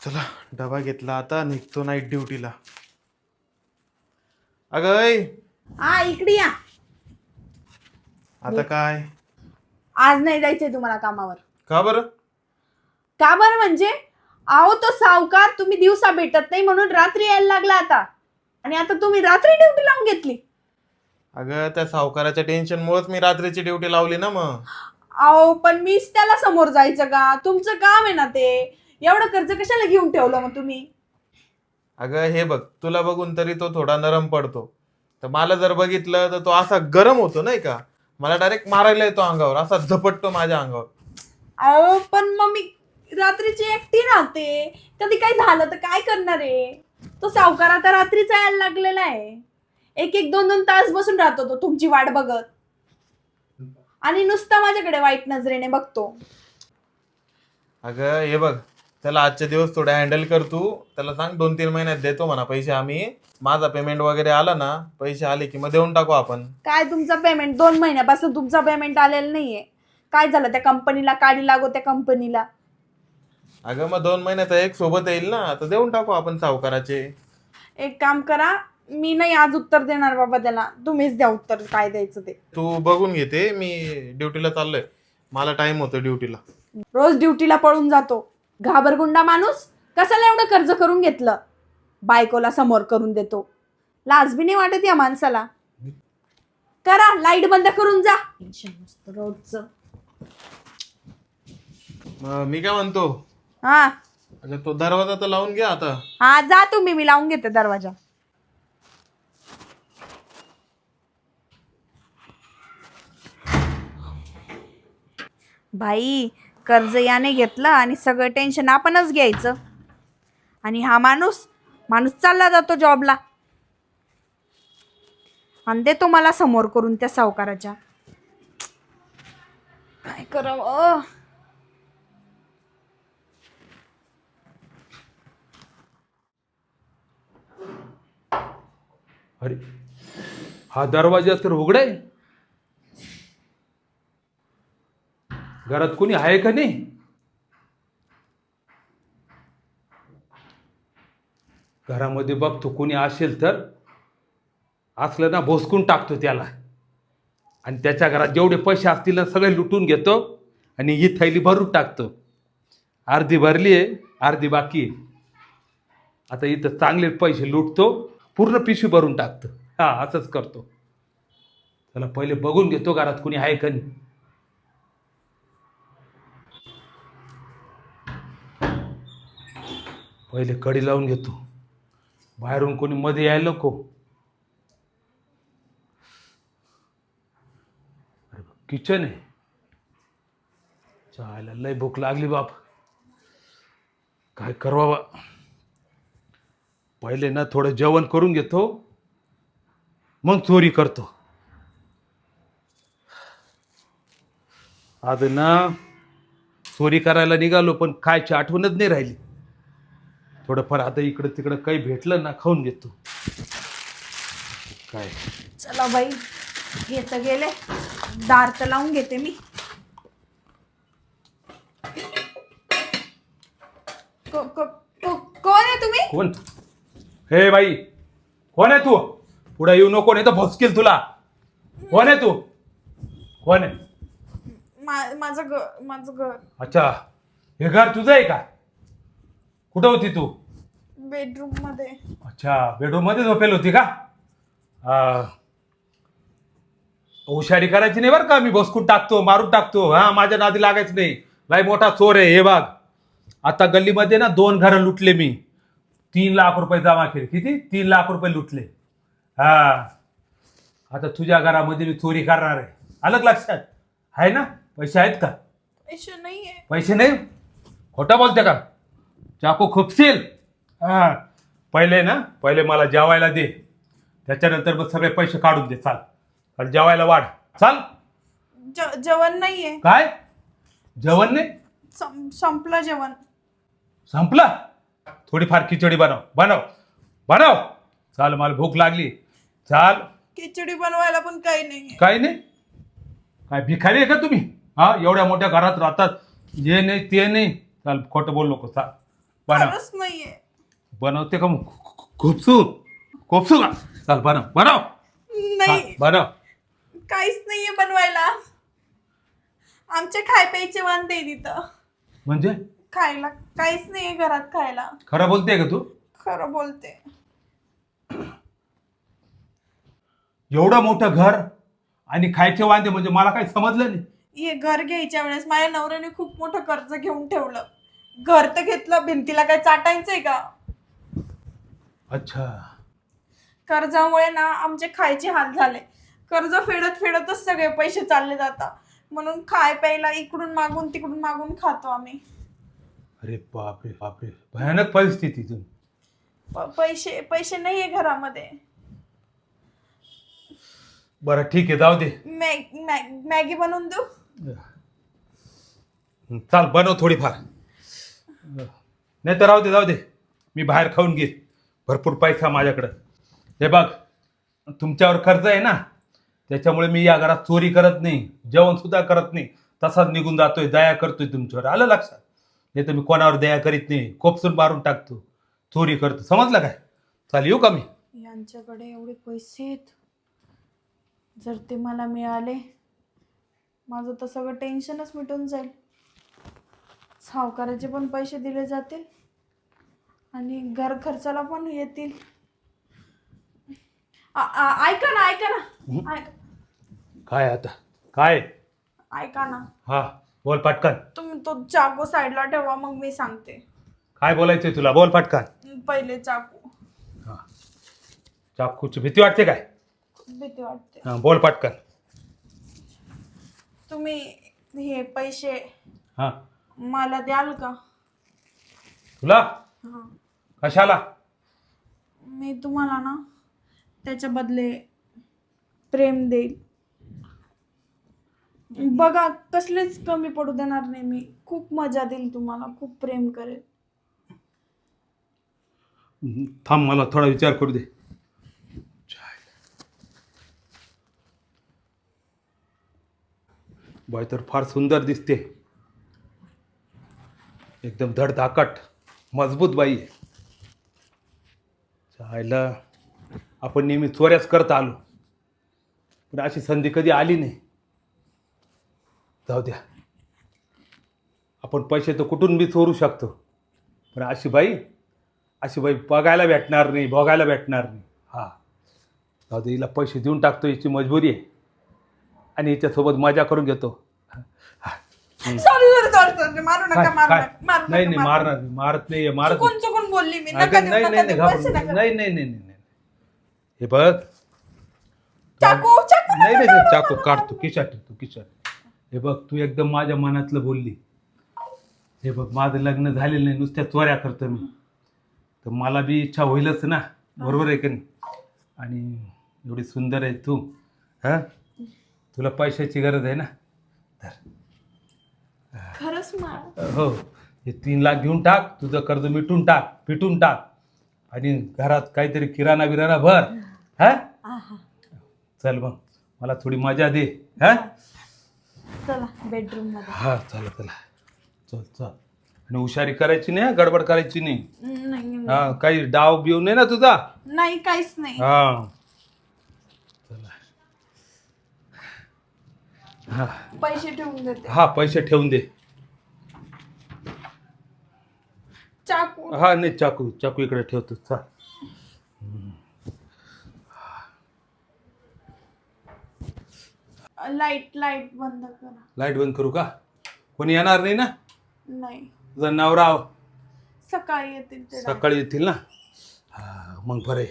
चला डबा घेतला. आता निघतो नाईट ड्युटीला अगं ऐ, हा इकडे या. आता काय? आज नाही जायचंय तुम्हाला कामावर. का बरं? का बरं म्हणजे? आहो तो सावकार तुम्ही दिवसा भेटत नाही म्हणून रात्री यायला लागला आता. आणि आता तुम्ही रात्री ड्युटी लावून घेतली. अगं त्या सावकाराच्या टेन्शनमुळेच मी रात्रीची ड्युटी लावली ना मग. अहो पण मीच त्याला समोर जायचं का? तुमचं काम आहे ना ते. एवढं कर्ज कशाला घेऊन ठेवलं मग तुम्ही? अगं हे बघ तुला बघून तरी तो थोडा नरम पडतो. तर मला जर बघितलं तर तो असा गरम होतो नाही का? मला डायरेक्ट मारायला येतो अंगावर असा झपटतो माझ्या अंगावर. अहो पण मग मी रात्रीची एकटी राहते. कधी काय झालं तर काय करणार आहे? तो सावकार आता रात्रीचा यायला लागलेला आहे. एक एक दोन दोन तास बसून राहतो तो तुमची वाट बघत. आणि नुसता माझ्याकडे वाईट नजरेने बघतो. अगं हे बघ त्याला आजचे दिवस थोडे हँडल कर तू. त्याला सांग दोन तीन महिन्यात देतो म्हणा पैसे आम्ही. माझा पेमेंट वगैरे आला ना पैसे आले की मग देऊन टाकू आपण. काय तुमचं पेमेंट दोन महिन्यापासून तुमचं पेमेंट आलेलं नाहीये. काय झालं त्या कंपनीला काढी लागो त्या कंपनीला अगं मग दोन महिन्यात एक सोबत येईल ना. तर देऊन टाकू आपण सावकाराचे. एक काम करा मी नाही आज उत्तर देणार बाबा त्याला. तुम्हीच द्या उत्तर काय द्यायचं ते. तू बघून घेते मी ड्युटीला चाललोय. मला टाइम होतो ड्युटीला रोज ड्युटीला पळून जातो. घाबरगुंडा माणूस? कशाला एवढं कर्ज करून घेतलं? बायकोला समोर करून देतो. लाज बी नाही वाटत या माणसाला. करा लाइट बंद करून जा. टेन्शन रोजचं. मग मी काय म्हणतो? हा. अगं तो दरवाजा तर लावून घ्या आता. हा जा तुम्ही मी लावून घेते दरवाजा. भाई कर्ज याने घेतलं आणि सगळं टेन्शन आपणच घ्यायचं. आणि हा माणूस माणूस चालला जातो जॉबला आणि देतो मला समोर करून त्या सावकाराच्या. काय करावं? अरे हा दरवाजा तर उघडाय घरात कोणी आहे का नाही? घरामध्ये बघतो कोणी असेल तर असलं ना भोसकून टाकतो त्याला. आणि त्याच्या घरात जेवढे पैसे असतील ना सगळे लुटून घेतो आणि ही थैली भरून टाकतो. अर्धी भरली आहे अर्धी बाकी आहे. आता इथं चांगले पैसे लुटतो पूर्ण पिशवी भरून टाकतो. हा असंच करतो. त्याला पहिले बघून घेतो घरात कुणी आहे का नाही. पहिले कडी लावून घेतो. बाहेरून कोणी मध्ये यायला नको. अरे किचन आहे. चायला लय भूक लागली बाप. काय करवा पहिले ना थोडं जेवण करून घेतो. मग चोरी करतो. आज ना चोरी करायला निघालो पण खायची आठवणच नाही राहिली. थोडंफार आता इकडं तिकडं काही भेटलं ना खाऊन घेतो. काय? चला बाई हे तर गेले. दार तर लावून घेते मी. को- को- को- कोण आहे तुम्ही? कोण? हे बाई कोण आहे तू? पुढे येऊ नको नाही तर भोसकील तुला. कोण आहे तू? कोण आहे? मा- माझं घर माझं घर. अच्छा हे घर तुझं आहे का? कुठं होती तू? बेडरूममध्ये. अच्छा बेडरूममध्ये झोपेल होती का? आ, हुशारी करायची नाही बरं का? मी बसकून टाकतो मारून टाकतो. हा माझ्या नादी लागायचं नाही. लय मोठा चोर आहे हे बघ. आता गल्लीमध्ये ना दोन घरं लुटले मी. तीन लाख रुपये जमा केले. किती? तीन लाख रुपये लुटले. हा. आता तुझ्या घरामध्ये मी चोरी करणार आहे. का लक्षात. आहे ना? पैसे आहेत का? पैसे नाहीये. पैसे नाही? खोटं बोलते का? चाकू खुपशील. हा. पहिले ना पहिले मला जेवायला दे. त्याच्यानंतर मग सगळे पैसे काढून दे. चाल. चाल जेवायला वाढ. चाल. जे- जेवण नाहीये. काय? जेवण नाही? सं- संपलं जेवण. संपलं? थोडीफार खिचडी बनव. बनव. बनव. चाल मला भूक लागली. चाल. खिचडी बनवायला पण काही नाहीये. काय नाही. काय भिकारी आहे का तुम्ही? हा एवढ्या मोठ्या घरात राहतात. जे नाही ते नाही. चाल खोटं बोल नको. चाल. बनव. खरंच नाहीये. बनवते का मग खोपसू. खोपसू का? चल बनव. बनव. हा, नाही बनव. काहीच नाहीये बनवायला. आमचे खाय प्यायचे वांदे आहे तिथं. म्हणजे? खायला काहीच नाहीये घरात खायला. खरं बोलते का तू? खरं बोलते. एवढं मोठं घर आणि खायचे वांदे म्हणजे मला काही समजलं नाही. हे घर घ्यायच्या वेळेस माझ्या नवऱ्याने खूप मोठं कर्ज घेऊन ठेवलं. घर तर घेतलं भिंतीला काय चाटायचंय का? अच्छा. कर्जामुळे ना आमचे खायचे हाल झाले. कर्ज फेडत फेडतच सगळे पैसे चालले जातात म्हणून खाय प्यायला इकडून मागून तिकडून मागून खातो आम्ही. अरे बापरे बापरे. भयानक परिस्थिती तुम प- पैसे पैसे नाहीये घरामध्ये. बरं ठीक आहे जाऊ दे. मॅग मॅग- मॅगी बनवून देऊ? चाल बनव थोडीफार. नाही तर राहू दे जाऊ दे. मी बाहेर खाऊन घेईन भरपूर पैसा माझ्याकडं. हे बघ तुमच्यावर खर्च आहे ना त्याच्यामुळे मी या घरात चोरी करत नाही जेवण सुद्धा करत नाही. तसाच निघून जातोय दया करतोय तुमच्यावर. आलं लक्षात? नाही तर मी कोणावर दया करीत नाही कोपसून मारून टाकतो चोरी करतो. समजलं काय? चाल येऊ का मी? यांच्याकडे एवढे पैसे आहेत. जर ते मला मिळाले माझं तर सगळं टेन्शनच मिटून जाईल. सावकाराचे पण पैसे दिले जातील. आणि घर खर्चाला पण येतील. आ- आ- ऐका ना ऐका ना. ऐक- काय आता? काय? ऐका ना. हा बोल पटकन. तुम्ही तो चाकू साईडला ठेवा मग मी सांगते. काय बोलायचंय तुला? बोल पटकन. पहिले चाकू. हा. चाकूची भीती वाटते काय? खूप भीती वाटते. हा बोल पटकन. तुम्ही हे पैसे हा. मला द्याल का? तुला? हां. कशाला? मी तुम्हाला ना त्याच्या बदले प्रेम देईल. बघा कसलेच कमी पडू देणार नाही मी. खूप मजा देईल तुम्हाला खूप प्रेम करेल. थांब मला थोडा विचार करू दे. बाय तर फार सुंदर दिसते. एकदम धडधाकट. मजबूत बाई. आहे आपण नेहमी चोऱ्याच करत आलो. पण अशी संधी कधी आली नाही. जाऊ द्या. आपण पैसे तर कुठून बी चोरू शकतो. पण अशी बाई अशी बाई बघायला भेटणार नाही बघायला भेटणार नाही. हा. जाऊ दे हिला पैसे देऊन टाकतो याची मजबुरी आहे. आणि हिच्यासोबत मजा करून घेतो. हां. सॉरी सॉरी सॉरी मारू काय- नका मारू काय? नका मारू नाही नका, नाही मारू मारणार नाही, मारत नाही मारत चुकून चुकून बोलली मी. नाही. नका अगं, देऊ नाही नका नाही देऊ. नाही पैसे घाबरू नका. नाही नाही नाही नाही नाही. हे बघ. चाकू चाकू नाही नका नाही नाही काढू, चाकू नका काढतो किशात ठेवतो किशात हे बघ तू एकदम माझ्या मनातलं बोलली. हे बघ माझं लग्न झालेलं नाही नुसत्या चोऱ्या करतो मी. तर मला बी इच्छा होईलच ना. बरोबर आहे का नाही? आणि एवढी सुंदर आहे तू हा? तुला पैशाची गरज आहे ना? खरंच मार हो हे तीन लाख घेऊन टाक तुझं कर्ज मिटून टाक पिटून टाक. आणि घरात काहीतरी किराणा बिराणा भर हा? आहा. चल मग मला थोडी मजा दे हा? चला. बेडरूममध्ये हा चला चला. चल चल. आणि हुशारी करायची नाही हा, गडबड करायची नाही. नाही नाही. हा काही डाव बिव नाही ना तुझा? नाही काहीच नाही. हा चला हा. पैसे ठेवून देते. हा पैसे ठेवून दे. चाकू. हा नाही चाकू चाकू इकडे ठेवतो चल लाइट लाइट बंद करा. लाइट बंद करू का? कोणी येणार नाही ना? नाही. तुझा नवरा सकाळी येतील ते सकाळी येतील ना? हा मग बरं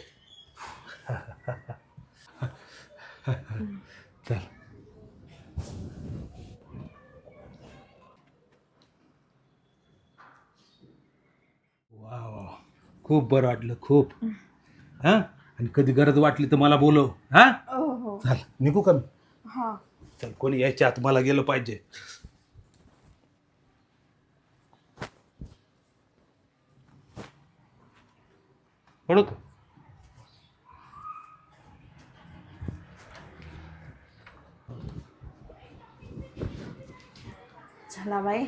चल. वा वा खूप बरं वाटलं खूप. हा? आणि कधी गरज वाटली तर मला बोलव. हा? हो हो. चल निघू का मी? हा. चल कोणी यायच्या आत मला गेलं पाहिजे. पडू का चला बाई.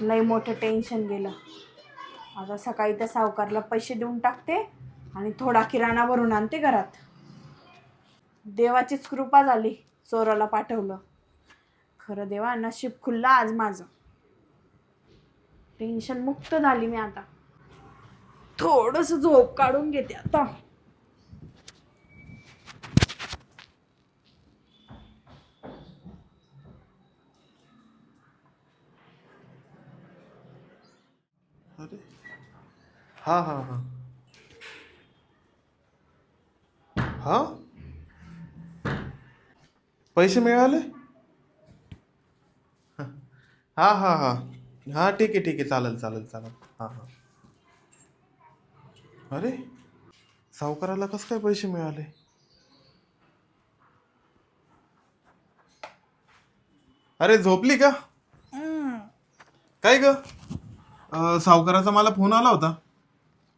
लई मोठं टेन्शन गेलं. आता सकाळी त्या सावकारला पैसे देऊन टाकते आणि थोडा किराणा भरून आणते घरात. देवाचीच कृपा झाली चोराला पाठवलं. खरं देवा नशीब खुल्ला आज माझं. टेन्शन मुक्त झाली मी आता. थोडंसं झोप काढून घेते आता. हा हा हा. हा? पैसे मिळाले? हा हा हा. हा ठीक आहे ठीक आहे. चालेल चालेल चालेल. हा हा. अरे सावकाराला कसं काय पैसे मिळाले? अरे झोपली का? काय ग? अं, सावकाराचा मला फोन आला होता.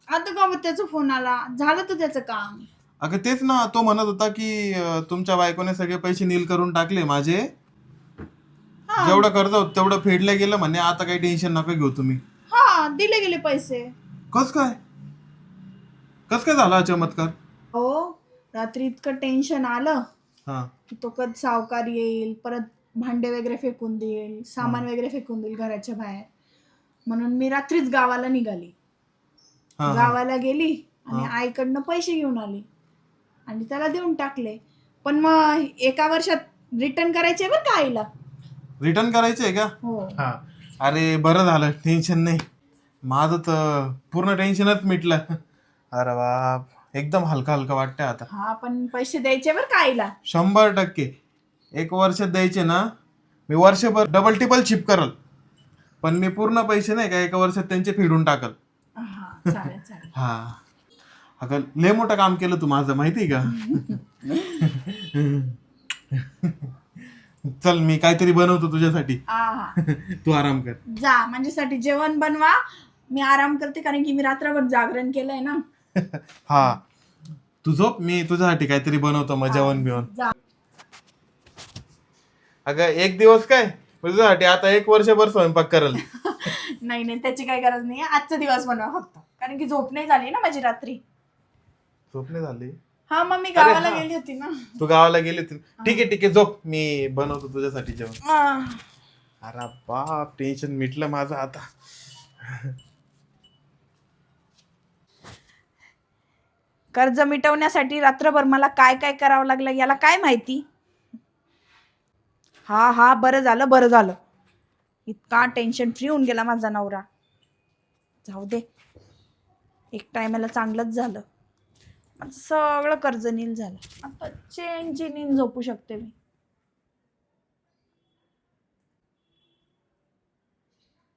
आता का त्याचा फोन आला? झालं तर त्याचं काम. अगं तेच ना तो म्हणत होता की अं, तुमच्या बायकोने सगळे पैसे नील करून टाकले माझे. हा. जेवढं कर्ज होतं तेवढं फेडलं गेलं म्हणे आता काही टेन्शन नका घेऊ तुम्ही. हा दिले गेले पैसे. कस काय? कस काय झाला हा चमत्कार हो रात्री इतकं टेन्शन आलं हा. की तो कधी सावकार येईल परत भांडे वगैरे फेकून देईल सामान वगैरे फेकून देईल घराच्या बाहेर. म्हणून मी रात्रीच गावाला निघाली. हा, हा. गावाला गेली आणि हा. आईकडनं पैसे घेऊन आली. आणि त्याला देऊन टाकले. पण मग एका वर्षात रिटर्न करायचे बरं का आईला? रिटर्न करायचे आहे का? हो. हा. अरे बरं झालं. टेन्शन नाही. माझं तर पूर्ण टेन्शनच मिटलं. अरे बाप. एकदम हलका हलका वाटतंय आता. हा पण पैसे द्यायचे बरं का आईला? शंभर टक्के. एक वर्ष द्यायचे ना मी वर्षभर डबल टिबल चिप करल. पण मी पूर्ण पैसे नाही का एका वर्षात त्यांचे फेडून टाकल. हा चालेल चालेल. हा. अगं लय मोठं काम केलं तू माझं माहिती का? चल मी काहीतरी बनवतो तुझ्यासाठी. तू आराम कर. जा माझ्यासाठी जेवण बनवा. मी आराम करते कारण की मी रात्रभर जागरण केलंय ना. हा. तू झोप मी तुझ्यासाठी काहीतरी बनवतो मग जेवण बिवण जा. अगं एक दिवस काय? तुझ्यासाठी आता एक वर्षभर स्वयंपाक करल. नाही नाही त्याची काही गरज नाही. आजचा दिवस बनवा फक्त. कारण की झोप नाही झाली ना माझी रात्री. झोप नाही झाली? हा मग मी अरे गावाला हा. गेली होती ना. तू गावाला गेली होती? ठीक आहे ठीक आहे झोप. मी बनवतो तुझ्यासाठी जेवण. आह. अरे बाप टेन्शन मिटलं माझं आता. कर्ज मिटवण्यासाठी रात्रभर मला काय काय करावं लागलं याला काय माहिती? हा हा बरं झालं बरं झालं. इतका टेन्शन फ्री होऊन गेला माझा नवरा. जाऊ दे. एक टायमाला चांगलंच झालं. माझं सगळं कर्ज नील झालं. आता चेंज झोपू शकते मी.